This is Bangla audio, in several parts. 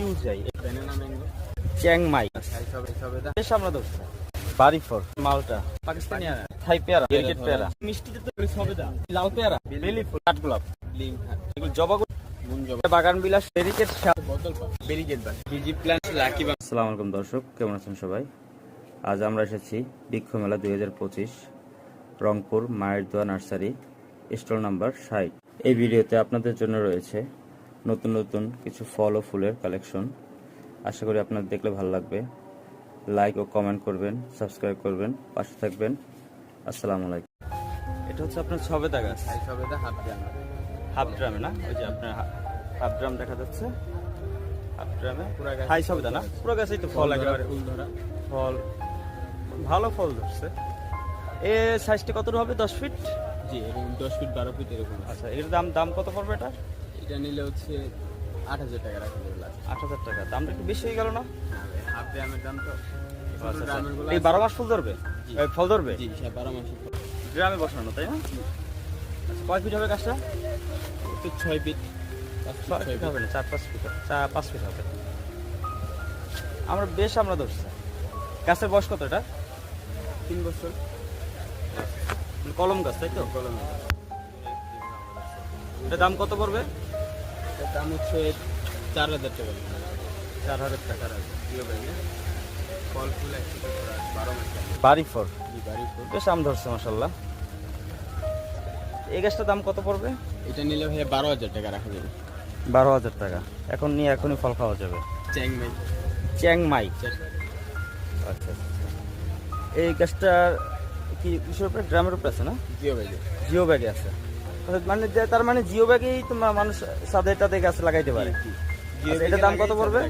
কিউজাই ব্যানানা ম্যাঙ্গো। চ্যাংমাই সবে সবেদা বেশ আমরা ধরছি বাড়িফল মালটা। পাকিস্তানি থাই পেয়ারা ক্রিকেট পেয়ারা। মিষ্টিতে তো সবেদা লাল পেয়ারা বেলি ফুল কাঠগোলাপ এগুলো জবা বাগান বিলাস ব্যারিকেড বোতল পা বেরিগেট বা বিজি প্ল্যান্ট লাকি আসসালামু আলাইকুম দর্শক কেমন আছেন সবাই? আজ আমরা এসেছি বৃক্ষ মেলা দুই হাজার পঁচিশ রংপুর মায়ের দোয়া নার্সারি স্টল নাম্বার ষাট। এই ভিডিওতে আপনাদের জন্য রয়েছে নতুন নতুন কিছু ফল ও ফুলের কালেকশন আশা করি আপনার দেখলে ভালো লাগবে। লাইক ও কমেন্ট করবেন সাবস্ক্রাইব করবেন পাশে থাকবেন। আসসালামু আলাইকুম। এটা হচ্ছে আপনার সবেদা গাছ। খাই সবেদা হাফ ড্রাম। হাফ ড্রামে না? ওই যে আপনার হাফ ড্রাম দেখা যাচ্ছে। হাফ ড্রামে। পুরা গাছ- হাই সবেদা না? পুরো গাছেই তো ফল একেবারে। ফুল ধরা ফল। ভালো ফল ধরছে। এ সাইজটা কত হবে? দশ ফিট জি এরকম দশ ফিট বারো ফিট এরকম। আচ্ছা এর দাম দাম কত পড়বে এটা এটা নিলে হচ্ছে আট হাজার টাকা রাখা যাবে আট হাজার টাকা। দামটা একটু বেশি হয়ে গেল না? হাফ গ্রামের দাম তো। আচ্ছা, আচ্ছা। এই বারো মাস ফুল ধরবে। ফল ধরবে? বারো মাসে গ্রামে বসানো তাই না? আচ্ছা কয় ফিট হবে গাছটা? তো ছয় ফিট ছয় ফিট হবে না চার পাঁচ ফিট। চার পাঁচ ফিট হবে। আমরা বেশ আমরা ধরছি। গাছের বয়স কত এটা? তিন বছর। কলম গাছ তাই তো? কলমে এটা দাম কত পড়বে? এটার দাম হচ্ছে চার হাজার টাকা। চার হাজার টাকা জিও ব্যাগে ফল ফুল আছে, বারো বাড়ি ফল? বাড়ি ফুল। বেশ আম ধরছে মাসাল্লাহ এই গাছটার দাম কত পড়বে? এটা নিলে ভাই বারো হাজার টাকা রাখা যাবে। বারো হাজার টাকা। এখন নিয়ে এখনই ফল খাওয়া যাবে। চ্যাংমাই চ্যাংমাই আচ্ছা আচ্ছা। এই গাছটা কি কিসের উপরে উপরে আছে না? জিও ব্যাগে। জিও ব্যাগে আছে। মানে তার মানে জিও ব্যাগেই তোমার মানুষ সাদে টাদে গাছ লাগাইতে পারে। আচ্ছা, এটার দাম কত পড়বে?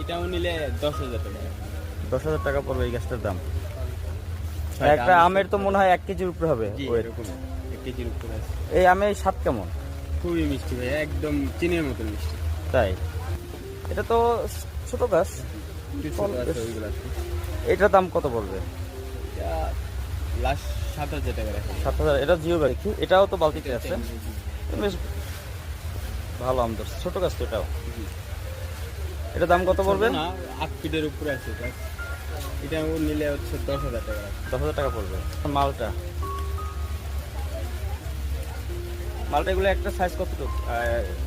এটাও নিলে দশ হাজার টাকা। দশ হাজার টাকা পড়বে এই গাছটার দাম। একটা আমের তো মনে হয় এক কেজির উপরে হবে এক কেজির উপরে এই আমের স্বাদ কেমন? খুবই মিষ্টি ভাই একদম চিনির মতো মিষ্টি। তাই? এটা তো ছোট গাছ এটার দাম কত পড়বে? এটা লাস্ট সাত হাজার টাকা সাত হাজার এটা জিও ব্যাগ কি? এটাও তো বালতিতে আছে বেশ ভালো আম ধরছে। ছোট গাছ তো এটাও। এটা দাম কত পড়বে? না আট ফিটের উপরে আছে এটা। নিলে হচ্ছে দশ হাজার টাকা। দশ হাজার টাকা পড়বে। মালটা? মালটা এগুলো একটা সাইজ কতটুকু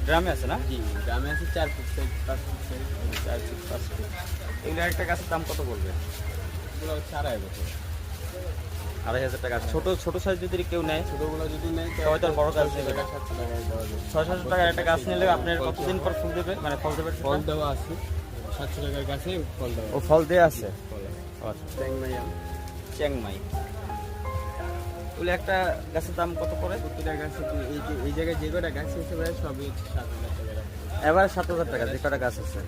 গ্রামে আছে না? জি গ্রামে আছে চার ফুট সাইজ পাঁচ ফুট সাইজ চার ফিট পাঁচ ফিট। এগুলো একটা গাছের দাম কত পড়বে? এগুলো হচ্ছে আড়াই বছর আড়াই হাজার টাকা ছোট ছোট সাইজ যদি কেউ নেয় ছোটগুলো যদি নেয় সবাই তো আর বড় গাছ নেবে। টাকা ছয় সাতশো টাকার একটা গাছ নিলে আপনার কতদিন পর ফুল দেবে? মানে ফল দেবে ফল দেওয়া আছে। সাতশো টাকার গাছে ফল দেওয়া ও ফল দেওয়া আছে? আচ্ছা। চ্যাংমাই চ্যাংমাই। ওগুলো একটা গাছের দাম কত পড়ে? প্রতিটা গাছে এই জায়গায় যে কটা গাছ আছে ভাই সবই হচ্ছে সাত হাজার টাকা। এবার সাত হাজার টাকা যে কটা গাছ আছে?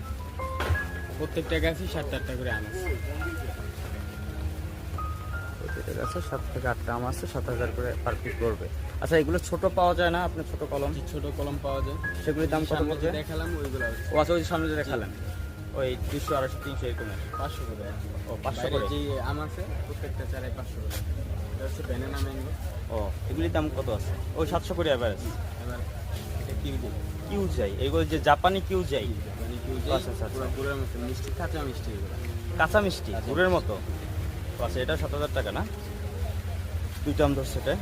প্রত্যেকটা গাছই সাত আটটা করে আম আছে সাত থেকে আটটা আম আছে সাত হাজার করে পার পিস পড়বে। আচ্ছা এগুলো ছোট পাওয়া যায় না? আপনার ছোট কলম? ছোট কলম পাওয়া যায়। সেগুলির দাম কত পড়বে? দেখালাম ওইগুলো ও আচ্ছা ওই সামনে দেখালেন। ওই দুশো আড়াইশো তিনশো এরকমের পাঁচশো করে ও পাঁচশো করে? যে আম আছে প্রত্যেকটা চারাই পাঁচশো করে। এটা হচ্ছে ব্যানানা ম্যাঙ্গো ও এগুলির দাম কত আছে? ওই সাতশো করে অ্যাভারেজ এবার এটা কিউ দিই কিউ যাই এগুলো যে জাপানি কিউ যাই কিউ আচ্ছা, আচ্ছা, আচ্ছা। মতো মিষ্টি কাঁচা মিষ্টি এগুলো। কাঁচা মিষ্টি গুড়ের মতো? ও আচ্ছা এটা সাত হাজার টাকা না? দুইটা আম ধরছে এটা।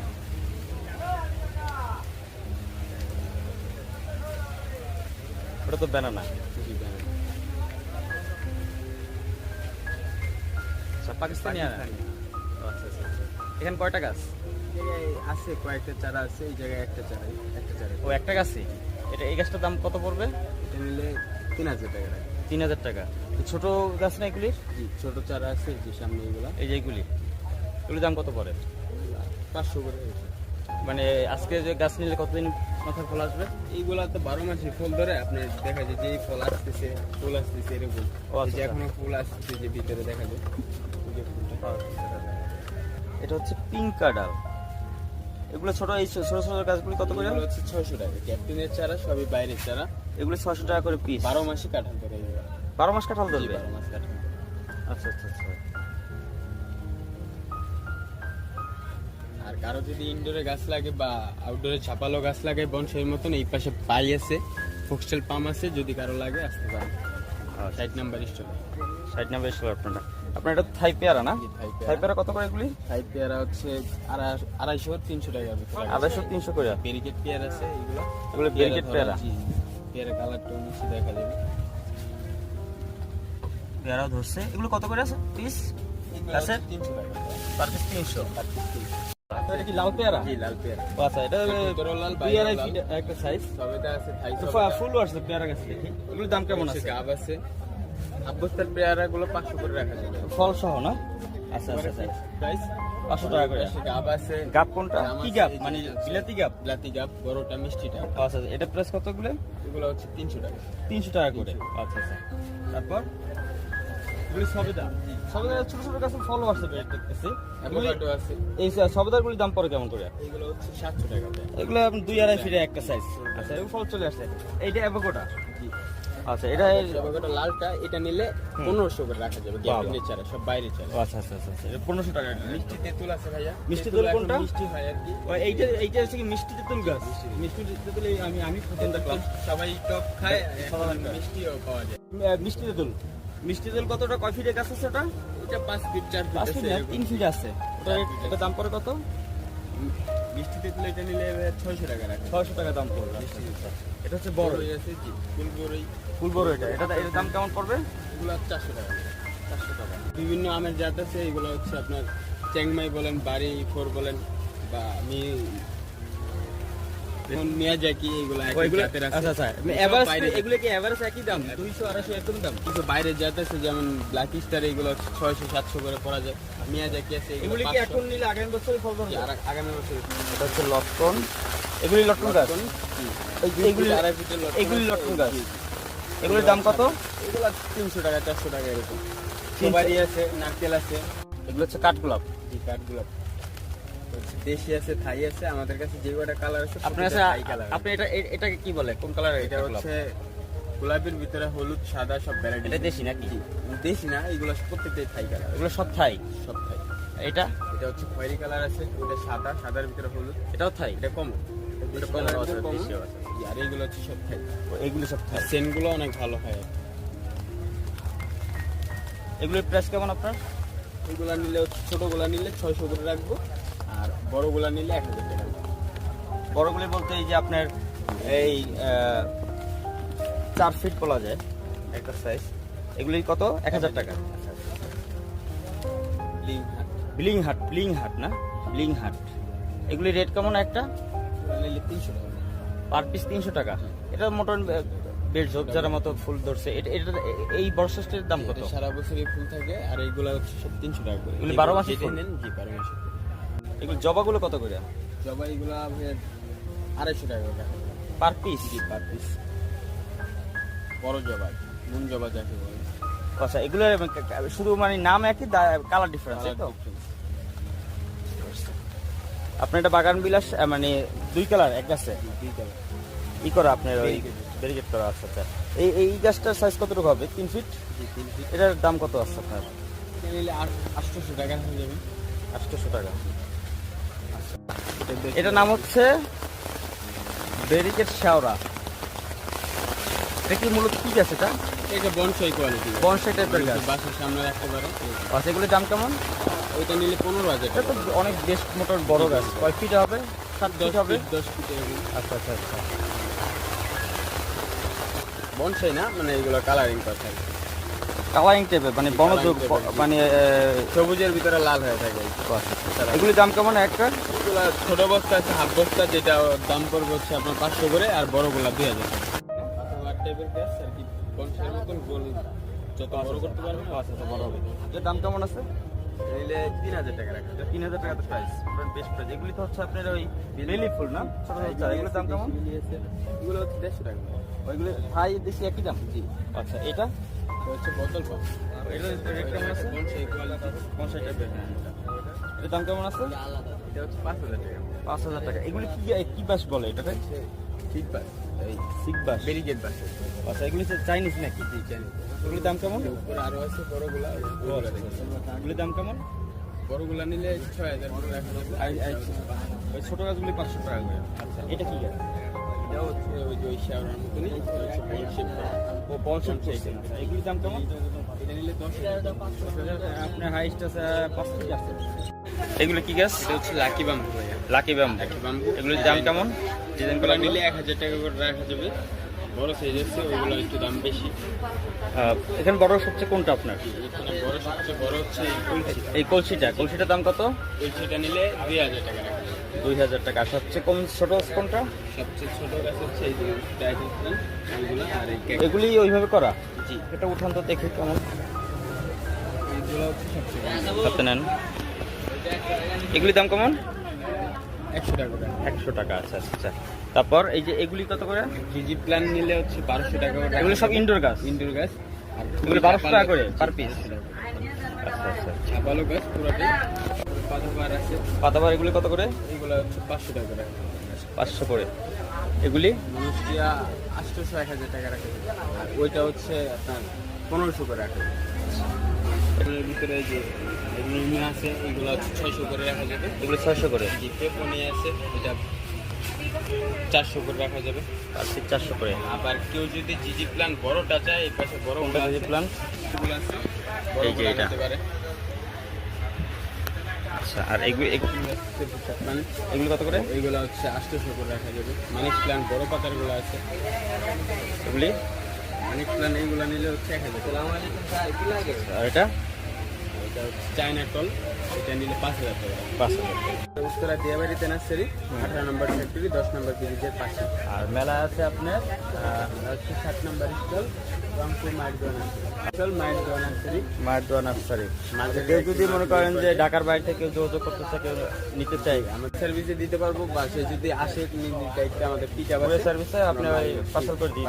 ওটা তো ব্যানানা আচ্ছা পাকিস্তানি। আচ্ছা আচ্ছা। এখানে কয়টা গাছ? আছে কয়েকটা চারা আছে এই জায়গায় একটা চারাই একটা চারা। ও একটা গাছই? এটা এই গাছটার দাম কত পড়বে? এটা নিলে তিন হাজার টাকা তিন হাজার টাকা। ছোট গাছ না এগুলির? জি ছোট চারা আছে যে সামনে এগুলা। এই যে এগুলি। এগুলির দাম কত পড়ে? পাঁচশো করে মানে আজকে যে গাছ নিলে কতদিন মাথার ফল আসবে? এইগুলা তো বারো মাসে ফুল ধরে আপনি দেখা যায় যে ফল আসতেছে ফুল আসতেছে এরকম। আচ্ছা, আচ্ছা। এখনও ফুল আসতেছে যে ভিতরে দেখা যায়। ফুলটা। এটা হচ্ছে পিঙ্ক কাডাল এগুলো ছোট এই ছোট ছোট গাছগুলি কত করে? হচ্ছে ছয়শো টাকা। ক্যাপ্টেনের চারা সবই বাইরের চারা। এগুলো ছশো টাকা করে পিস বারো মাসে কাঠাল করে। বারো মাস কাঁঠাল ধরবে? বারো মাস কাঠাল। আচ্ছা আচ্ছা আচ্ছা। আর কারও যদি ইনডোরে গাছ লাগে বা আউটডোরে ছাপালো গাছ লাগে বনসাইয়ের মতন এই পাশে পাই আছে ফোক্সটেল পাম আছে যদি কারও লাগে আসতে ষাট নাম্বার স্টল ষাট নাম্বার স্টল আপনারা আপনার এটা থাই পেয়ারা না? থাই পেয়ারা। কত করে এগুলি? থাই পেয়ারা হচ্ছে আড়াই- আড়াইশো তিনশো টাকা আড়াইশো তিনশো করে? ব্যারিকেড পেয়ার আছে এগুলো। এগুলো ব্যারিকেড পেয়ারা? পেয়ারা? কালারটা নিচে দেখা যাবে। পেয়ারাও ধরছে। এগুলো কত করে আছে? পিস আছে? তিনশো পার পিস তিনশো। এটা কি লাল পেয়ারা? জি লাল পেয়ারা। আচ্ছা এটা লাল, একটা সাইজ সবেদা আছে থাই ফুল আসছে পেয়ারা গাছ দেখি। এগুলোর দাম কেমন আছে? গাব আছে। আব্বস্তার পেয়ারা গুলো পাঁচশো করে রাখা যাবে ফল সহ না? আচ্ছা আচ্ছা আচ্ছা। প্রাইস পাঁচশো টাকা করে। গাব আছে। কোনটা? কি মানে বিলাতি বিলাতি গাব বড়টা মিষ্টিটা আচ্ছা, এটা প্রাইস কতগুলো এগুলো? হচ্ছে তিনশো টাকা। তিনশো টাকা করে। আচ্ছা আচ্ছা। তারপর? এগুলি সবেদা। সবেদা ছোট ছোট গাছে ফল আসছে বেশ দেখতেছি। এগুলি অ্যাভোকাডো আছে। এই সবেদারগুলির দাম পড়ে কেমন করে এগুলো হচ্ছে সাতশো টাকা এগুলো আপনি দুই আড়াই একটা সাইজ আচ্ছা এগুলো ফল চলে আসছে এইটা আচ্ছা এটা লালটা এটা নিলে পনেরোশো করে রাখা যাবে। গ্যাপের সব বাইরে চলে। আচ্ছা আচ্ছা আচ্ছা আচ্ছা, এটা পনেরোশো টাকা মিষ্টি তেঁতুল আছে ভাইয়া। মিষ্টি তেঁতুল কোনটা? মিষ্টি হয় আর কি। এইটা এইটা হচ্ছে কি মিষ্টি তেঁতুল গাছ? মিষ্টি তেঁতুল। আমি আমি প্রথম দেখলাম। সবাই টক খায় মিষ্টিও পাওয়া যায়। মিষ্টি তেঁতুল। মিষ্টি তেঁতুল কতটা? কয় ফিটের গাছ আছে ওটা? এটা পাঁচ ফিট চার ফিট পাঁচ আছে ফিট তিন ফিট আছে। ওটা এটা দাম পড়ে কত? মিষ্টি তেঁতুল এটা নিলে ছয়শো টাকা রাখা। ছয়শো টাকা দাম পড়বে। এটা হচ্ছে বড় আছে জি ফুলবড়ই। ফুল বড় এটা। এটা এটার দাম কেমন পড়বে? এগুলো চারশো টাকা। চারশো টাকা। বিভিন্ন আমের জাত আছে এগুলো হচ্ছে আপনার চ্যাংমাই বলেন বাড়ি ফোর বলেন বা মি যেমন মিয়াজাকি এগুলো আছে? আচ্ছা আচ্ছা। এভারেজ এগুলো কি একই দাম? দাম? যেমন ব্ল্যাক স্টার এগুলো ছয়শো সাতশো করে পড়া যায়। মিয়াজাকি আছে? এগুলি কি এখন নিলে আগামী বছরে ফল আর আগামী বছর এটা হচ্ছে লটকন। এগুলি লটকন গাছ? এই- এইগুলি আড়াই ফিটের লটকন এগুলি লটকন গাছ? এগুলির দাম কত? এগুলো তিনশো টাকা চারশো টাকা এরকম। আছে নারকেল আছে। এগুলো হচ্ছে কাঠগোলাপ। এই কাঠগুলো দেশি আছে থাই আছে আমাদের কাছে যে কটা কালার আছে আপনার কাছে আপনি এটা এটাকে কি বলে? কোন কালার এটা হচ্ছে গোলাপের ভিতরে হলুদ সাদা সব ভ্যারাইটি এটা দেশি নাকি? দেশি না এগুলো প্রত্যেকটাই থাই কালার এগুলো সব থাই? সব থাই। এটা? এটা হচ্ছে খয়েরি কালার আছে এটা সাদা সাদার ভিতরে হলুদ। এটাও থাই? এটা কম এটা কম কালার আছে দেশিও আছে। আর এইগুলো হচ্ছে সব থাই। এগুলো সব থাই? সেনগুলো অনেক ভালো হয়। এগুলোর প্রাইস কেমন আপনার? এইগুলা নিলে ছোটগুলা নিলে ছয়শো করে রাখব। বড়গুলা নিলে এক হাজার টাকা। বড়গুলি বলতে এই যে আপনার এই চার ফিট বলা যায় একটা সাইজ এগুলি কত? এক হাজার টাকা। ব্লিং হাট। ব্লিং হাট না? ব্লিং হাট। এগুলি রেট কেমন একটা? তিনশো টাকা। পার পিস তিনশো টাকা। এটা মোটামুটি বেশ ঝোপঝাড়ের মতো ফুল ধরছে এটা এটা এই বর্ষাষ্টের দাম কত? সারা বছরই ফুল থাকে আর এইগুলা হচ্ছে সব তিনশো টাকা করে। বারো যেটা নেন জি বারো ফুল। এগুলো জবাগুলো কত করে? জবা এগুলা আড়াইশো টাকা করে। পার পিস জি পার পিস বড় জবা নুন জবা যাকে বলে। আচ্ছা এগুলো শুধু মানে নাম একই কালার ডিফারেন্স তাই তো? আপনার এটা বাগান বিলাস মানে দুই কালার এক আছে দুই কালার ই করা আপনার ওই ব্যারিকেড করা আছে আচ্ছা। এই এই গাছটার সাইজ কতটুকু হবে? তিন ফিট এটার দাম কত আছে আপনার? আটশোশো টাকা হয়ে যাবে। আটশোশো টাকা। এটা এটার নাম হচ্ছে ব্যারিকেড শাওরা এটা কি মূলত কি গাছ এটা? এটা বনসাই কোয়ালিটি বনসাই টাইপের গাছ। বাসার সামনে রাখতে পারে আচ্ছা এগুলোর দাম কেমন? ওইটা নিলে পনেরো হাজার এটা তো অনেক বেশ মোটর বড় গাছ। কয় ফিট হবে? সাত দশ হবে? দশ ফিট এরকম। আচ্ছা আচ্ছা আচ্ছা। বনসাই না? মানে এগুলো কালারিং করা থাকে। কালারিং টাইপের মানে বনযোগ মানে সবুজের ভিতরে লাল হয়ে থাকে। এগুলির দাম কেমন একটা এগুলো ছোট বস্তা আছে হাফ বস্তা যেটা দাম পড়বে হচ্ছে আপনার পাঁচশো করে আর বড়গুলা দুই হাজার টাইপের গ্যাস আর কি বনসাইয়ের মতন গোল। যত বড় করতে পারবে বড় হবে। এর দাম কেমন আছে? নিলে তিন হাজার টাকা রাখা তিন হাজার টাকা তো প্রাইস বেস্ট প্রাইস এগুলি তো হচ্ছে আপনার ওই বেলি ফুল না? ছোট ছোট এগুলোর দাম কেমন? এগুলো হচ্ছে দেড়শো টাকা ওইগুলো থাই দেশি একই দাম? জি। আচ্ছা এটা? হচ্ছে বোতল পাম্প এটা রেট কেমন আছে বনসাই কোয়ালিটি এটার দাম কেমন আছে এটা হচ্ছে পাঁচ হাজার টাকা টাকা এগুলি কি কি বাস বলে এটাকে ঠিক বাস এই সিক বাস ব্যারিকেড বাস আচ্ছা এগুলি চাইনিজ নাকি জি জানি এগুলির দাম কেমন উপরে আরও আছে বড়গুলা। এগুলির দাম কেমন বড়গুলা নিলে ছয় হাজার ওই ছোট গাছগুলি পাঁচশো টাকা করে আচ্ছা এটা কি গাছ এটাও হচ্ছে ওই যে ওই শেওড়ার মতনই হচ্ছে বল শেপ ও পঞ্চাশ এগুলির দাম কেমন? এটা নিলে দশ হাজার আপনার হাইস্ট আছে পাঁচ কেজি আছে এগুলো কি গাছ হচ্ছে লাকি বাম্বু ভাইয়া। লাকি ব্যাম্বু লাকি বাম্বু এগুলোর দাম কেমন? ডিজাইন করা নিলে এক হাজার টাকা করে রাখা যাবে। বড় সাইজ আছে ওগুলো একটু দাম বেশি। এখানে বড় সবচেয়ে কোনটা আপনার? এখানে বড় সবচেয়ে বড় হচ্ছে এই এই কলসিটা। কলসিটার দাম কত? কলসিটা নিলে দুই হাজার টাকা দুই হাজার টাকা। সবচেয়ে কম ছোট কোনটা? সবচেয়ে ছোট গাছ হচ্ছে আর এই এগুলি ওইভাবে করা? জি। এটা উঠান তো দেখি কেমন। সাথে নেন। এগুলির দাম কেমন? একশো টাকা একশো টাকা আচ্ছা আচ্ছা। তারপর এই যে এগুলি কত করে? জিজি প্ল্যান নিলে হচ্ছে বারোশো টাকা করে। এগুলি সব ইনডোর গাছ? ইনডোর গাছ। আর এগুলি বারোশো টাকা করে পার পিস আচ্ছা আচ্ছা। ছাপালো গাছ পুরোটাই। পাতাবার আছে। পাতাবার এগুলি কত করে? এইগুলো হচ্ছে পাঁচশো টাকা করে। পাঁচশো করে। এগুলি? মানুষটিয়া আটশোশো এক হাজার টাকা রাখা। আর ওইটা হচ্ছে আপনার পনেরোশো করে রাখা। এগুলোর ভিতরে যে এগুলো আছে এগুলো হচ্ছে ছয়শো করে রাখা যাবে। এগুলি ছয়শো করে? পেপনি আছে এটা চারশো করে রাখা যাবে। চারশো করে। আবার কেউ যদি জিজি প্ল্যান বড়টা চায় এই পাশে বড় প্ল্যান? এগুলো আছে। পারে। আচ্ছা আর এগুলি এগুলি এগুলো কত করে? এগুলো হচ্ছে আটশোশো করে রাখা যাবে। মানিক প্ল্যান বড় পাতারগুলো আছে। এগুলি? মানিক প্ল্যান এইগুলো নিলে হচ্ছে এক হাজার। আর এটা? এটা চায়না টল এটা নিলে পাঁচ হাজার টাকা। পাঁচ হাজার উত্তরা দিয়াবাড়িতে নার্সারি আঠারো নম্বর ফ্যাক্টরি দশ নম্বর ব্রিজের পাশে। আর মেলা আছে আপনার হচ্ছে সাত নম্বর স্টল রংপুর দোয়া নার্সারি কেউ যদি মনে করেন যে ঢাকার বাইরে থেকে যোগাযোগ করতে চায় কেউ নিতে চাই আমার সার্ভিসে দিতে পারব বা সে যদি আসে নিজ দায়িত্বে আমাদের পিক আপ সার্ভিসে আপনি পার্সেল করে দিন